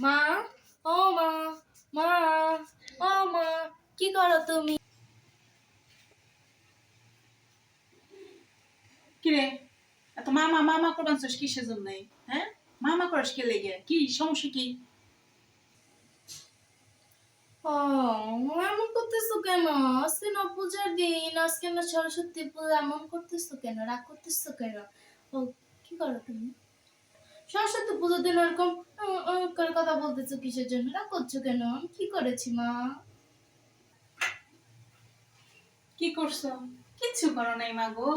মা ও মা মা ও মা কি করো তুমি? কিরে এত মামা মামা করবানছিস কিসের জন্য হ্যাঁ? মামা করস কে লেগে? কি সমস্যা কি? ও এমন করতেছো কেন? আজকে না পূজার দিন আজকে না সরস্বতী পূজা এমন করতেছো কেন? রাগ করতেছো কেন? ও কি করো তুমি? সরস্বতী পুজোর দিন উম করে কথা বলতেছো কিসের জন্য? রাগ করছ কেন? কি করেছি, মা? কি করছ? কিচ্ছু করো নাই, মা গো।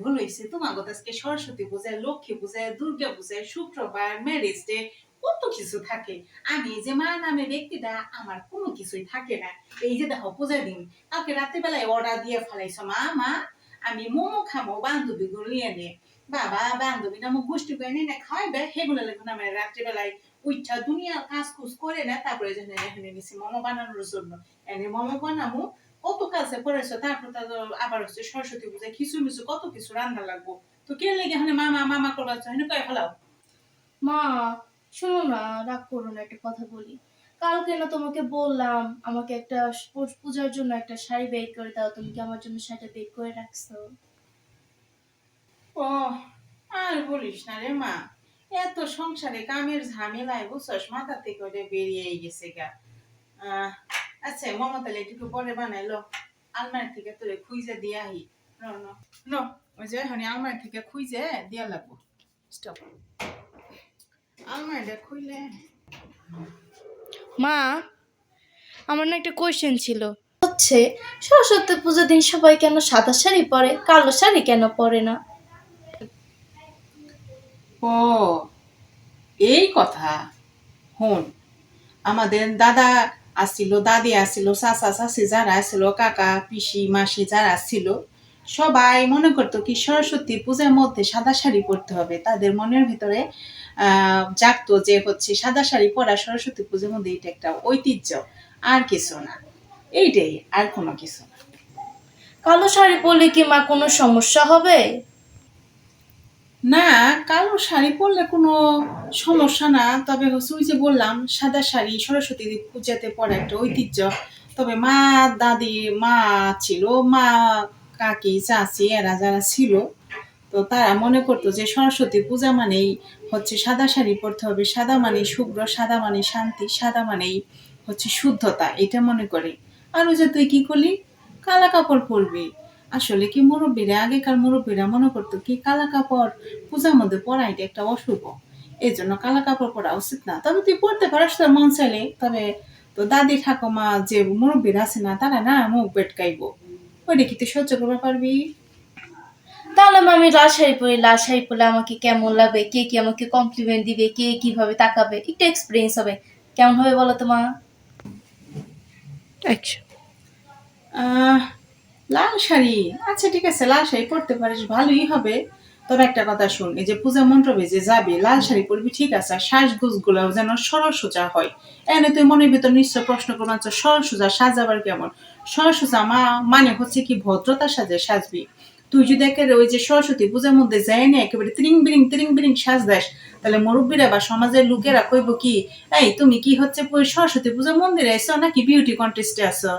ভুল হয়েছে তোমার আজকে সরস্বতী পূজায়, লক্ষ্মী পূজায়, দুর্গা পূজায়, শুক্রবার ম্যারেজ ডে কত কিছু থাকে। আমি যে মা নামে ব্যক্তিটা, আমার কোনো কিছুই থাকে না। এই যে দেখো পূজা দিন, কালকে রাত্রিবেলায় অর্ডার দিয়ে ফেলাইছো মা মা। আমি মোমো খামো বান্ধবী গুলো নিয়ে নে। বাবা গোষ্ঠী করে নিয়ে আমার রাত্রিবেলায় দুনিয়া কাজ কুজ করে না, তারপরে যেন এখানে নিছি বানানোর জন্য। এনে বানাবো কত তারপর আবার হচ্ছে সরস্বতী পূজা কিছু মিছু কত কিছু রান্না লাগবো? তো কে লেগে এখানে মামা মামা করবার চাই কয়ে ফেলাও। মা, শোনো না রাগ করো না, একটা কথা বলি। কালকে না তোমাকে বললাম, আমাকে একটা পূজার জন্য একটা শাড়ি বের করে দাও, তুমি কি আমার জন্য শাড়িটা বের করে রাখছো? ও আর বলিস না রে মা। এত সংসারে কামের ঝামেলায় বুঝছস মাথা থেকে বেরিয়ে গেছে গা। আহ, আচ্ছা মমতা একটু পরে বানাইলো আলমারি থেকে তোরে খুঁজে দিয়ে আহি। ন ন ন ওই যে এখন আলমারি থেকে খুঁজে দিয়া লাগবো স্টপ। আলমারিটা খুইলে। মা আমার না একটা কোয়েশ্চেন ছিল। হচ্ছে সরস্বতী পুজোর দিন সবাই কেন সাদা শাড়ি পরে কালো শাড়ি কেন পরে না? এই কথা, হন, আমাদের দাদা আসছিল দাদি আসছিল চাচা চাচি যারা আসছিল কাকা, পিসি, মাসি যারা আসছিল সবাই মনে করতো কি সরস্বতী পূজার মধ্যে সাদা শাড়ি পরতে হবে। তাদের মনের ভিতরে জাগতো যে হচ্ছে সাদা শাড়ি পরা সরস্বতী পূজার মধ্যে এটা একটা ঐতিহ্য, আর কিছু না। এইটাই, আর কোনো কিছু না। কালো শাড়ি পরলে কি মা কোনো সমস্যা হবে? না, কালো শাড়ি পরলে কোনো সমস্যা না। তবে হচ্ছে ওই যে বললাম, সাদা শাড়ি সরস্বতী পূজাতে পরে একটা ঐতিহ্য। তবে মা দাদি, মা ছিল, মা কাকি, চাচি, এরা যারা ছিল, তো তারা মনে করতো যে সরস্বতী পূজা মানেই হচ্ছে সাদা শাড়ি পরতে হবে। সাদা মানে শুভ্র, সাদা মানে শান্তি, সাদা মানেই হচ্ছে শুদ্ধতা, এটা মনে করে। আর ওই যে তুই কি করলি? কালা কাপড় পরবি। আসলে কি মুরব্বীরা আগেকার মুরব্বীরা মনে করতো কি কালা কাপড় পূজার মধ্যে পরা এটা একটা অশুভ। এই জন্য কালা কাপড় পরা উচিত না। তবে তুই পড়তে পারিস তোর মন চাইলে। তবে তো দাদি ঠাকুমা যে মুরব্বীরা আছে না তারা না মুখ বেটকাইবো। ওইটা কি তুই সহ্য করতে পারবি? তাহলে মা আমি লাল শাড়ি পরি লাল শাড়ি পরলে আমাকে কেমন লাগবে কে কি আমাকে কমপ্লিমেন্ট দিবে? কে কীভাবে তাকাবে? একটু এক্সপিরিয়েন্স হবে। কেমন হবে বলো তো মা? আহ, লাল শাড়ি। আচ্ছা ঠিক আছে, লাল শাড়ি পরতে পারিস, ভালোই হবে। তবে একটা কথা শুন, এই যে পূজা মন্ডপে যে যাবি, লাল শাড়ি পরবি, ঠিক আছে, আর সাজগোজগুলো যেন সরল সোজা হয়। এনে তুই মনের ভিতর নিশ্চয় প্রশ্ন করবেন যে সরল সোজা সাজাবার কেমন? সরল সোজা মা মানে হচ্ছে কি ভদ্রতা সাজে, সাজবি। তুই যদি একেবারে ওই যে সরস্বতী পূজার মধ্যে যায় না, একেবারে ত্রিং বিরিং ত্রিং বিরিং সাজ দেস তাহলে মুরব্বীরা বা সমাজের লোকেরা কইব কি, এই, তুমি কি হচ্ছে সরস্বতী পূজার মন্দিরে এসো নাকি বিউটি কন্টেস্টে আসো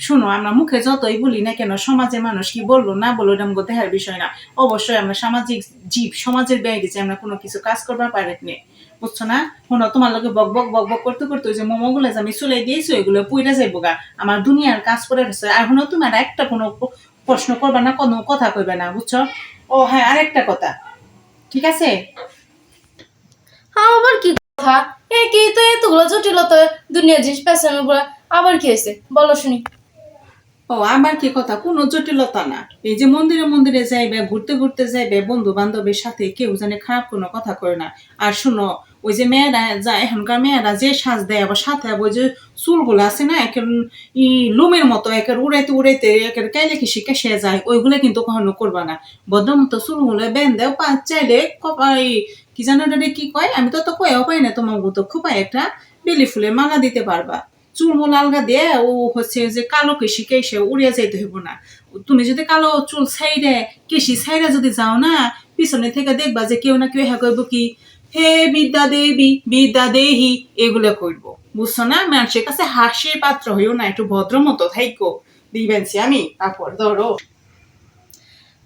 শুনো, আমরা মুখে যতই বলি না কেন, সমাজের মানুষ কি বলল না বলল, এটা আমাকে দেখার বিষয় না। অবশ্যই আমরা সামাজিক জীব, সমাজের ব্যয় গেছি আমরা কোনো কিছু কাজ করবার পারি নে। বুঝছ না? শোনো, তোমার লোকে বক বক বক বক করতে করতে ওই যে মোমোগুলো যে আমি চলে দিয়েছি, ওইগুলো পুইরা যাইবো গা। আমার দুনিয়ার কাজ করে রয়েছে আর হনো তোমার একটা কোনো প্রশ্ন করবে না, কোনো কথা কইবে না, বুঝছ? ও হ্যাঁ আরেকটা কথা। ঠিক আছে? আবার কি কথা? এ কি তো এতগুলো জটিলতা দুনিয়া জিনিস পেছানো আবার কি হয়েছে বলো শুনি। ও আমার কি কথা? কোনো জটিলতা না। এই যে মন্দিরে মন্দিরে যাইবে, ঘুরতে ঘুরতে যাইবে বন্ধু বান্ধবের সাথে কেউ জানে খারাপ কোনো কথা কয় না। আর শুনো, ওই যে মেয়েরা যা, এখনকার মেয়েরা যে সাজ দেয়, আবার সাথে আবার ওই যে চুলগুলো আছে না, একের ই লুমের মতো, একের উড়াইতে উড়াইতে, একের কাইলে কি শিখে সে যায়, ওইগুলো কিন্তু কখনো করবা না। বদ্ধ মতো চুলগুলো বেঁধে চাইলে কপাল এই কি জানো কি কয়? আমি তো তো কয়েও পাই না তোমার তো খুবই একটা বেলি ফুলের মালা দিতে পারবা। চুল মুল আলগা দিয়ে ও হচ্ছে যে কালো কেশি কেসে উড়িয়া যাইতে হইব না। তুমি যদি কালো চুল ছাইরে কেশি ছাইরে যদি যাও না, পিছনে থেকে দেখবা যে কেউ না কেউ হ্যাঁ কইব কি? হে বিদ্যা দেবী, বিদ্যা দেহি, এগুলো করব বুঝছ না? মানুষের কাছে হাসির পাত্র হইও না, একটু ভদ্র মতো থাইকো। দিবেনছি আমি কাপড় ধরো।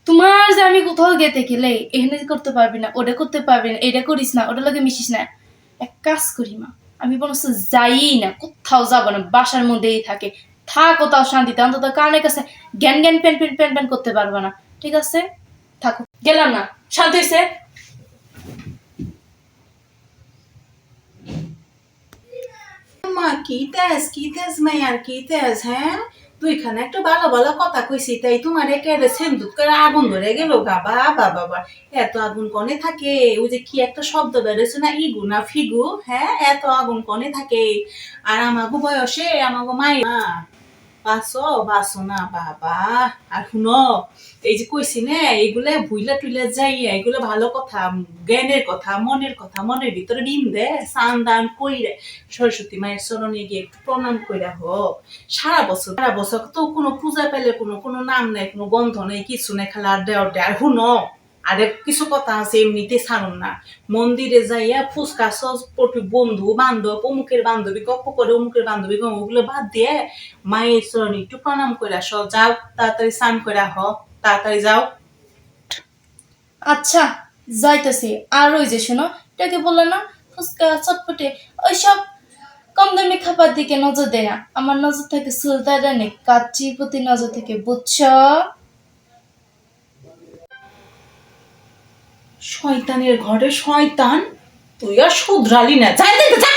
তোমার যে আমি কোথাও গেতে গেলে এখানে করতে পারবি না, ওটা করতে পারবি না, এটা করিস না ওটা লাগে মিশিস না। এক কাজ করি মা আমি বলছো, যাই না, কোথাও যাব না, বাসার মধ্যেই থাকে। থাক কোথাও শান্তিতে, অন্তত কানের কাছে জ্ঞান জ্ঞান প্যান প্যান প্যান প্যান করতে পারব না। ঠিক আছে? থাকো। গেলাম না। শান্তি হয়েছে মা, কি তেজ কি তেজ মাইয়ার, কি তেজ হ্যাঁ? তুই খানে একটু ভালো ভালো কথা কইছি, তাই তোমার একেবারে সেন্দুত করে আগুন ধরে গেল গা বাবা বাবা। এত আগুন কনে থাকে, ওই যে কি একটা শব্দ বেরোছে না, ইগু না ফিগু? হ্যাঁ এত আগুন কনে থাকে। আর আমাকে বয়সে আমাকে মায়ের বাসো বাসো না, বাবা। আর শুনো, এই যে কইছি না, এইগুলা ভুইলা টুইলা যাইয়া এগুলো ভালো কথা, জ্ঞানের কথা, মনের কথা, মনের ভিতরে বিন দে সান দান কইরে, সরস্বতী মায়ের চরণে গিয়ে একটু প্রণাম কইরা হোক। সারা বছর সারা বছর তো কোনো পূজা পেলে কোনো কোনো নাম নেই, কোনো গন্ধ নেই, কিছু নেই, খালি আড্ডে আড্ডে আর শুনো আর কিছু কথা আছে এমনিতে ছাড়ুন না। মন্দিরে যাইয়া ফুচকা সস, পটু বন্ধু, বান্ধব, অমুকের বান্ধবী, গপ্প করে অমুকের বান্ধবী ওগুলো বাদ দিয়ে মায়ের চরণে একটু প্রণাম করে আস। যাও, তাড়াতাড়ি স্নান করে আহ। তাড়াতাড়ি যাও। আচ্ছা যাইতেছি। আর ওই যে শোনো, এটাকে বলল না, ফুচকা, চটপটে, ওইসব কম দামি খাবার দিকে নজর দেয় না। আমার নজর থাকে সুলতানের কাচ্চির প্রতি নজর থেকে বুঝছ? শয়তানের ঘরে শয়তান তুই আর শুধরালি না। যাই দেখ যা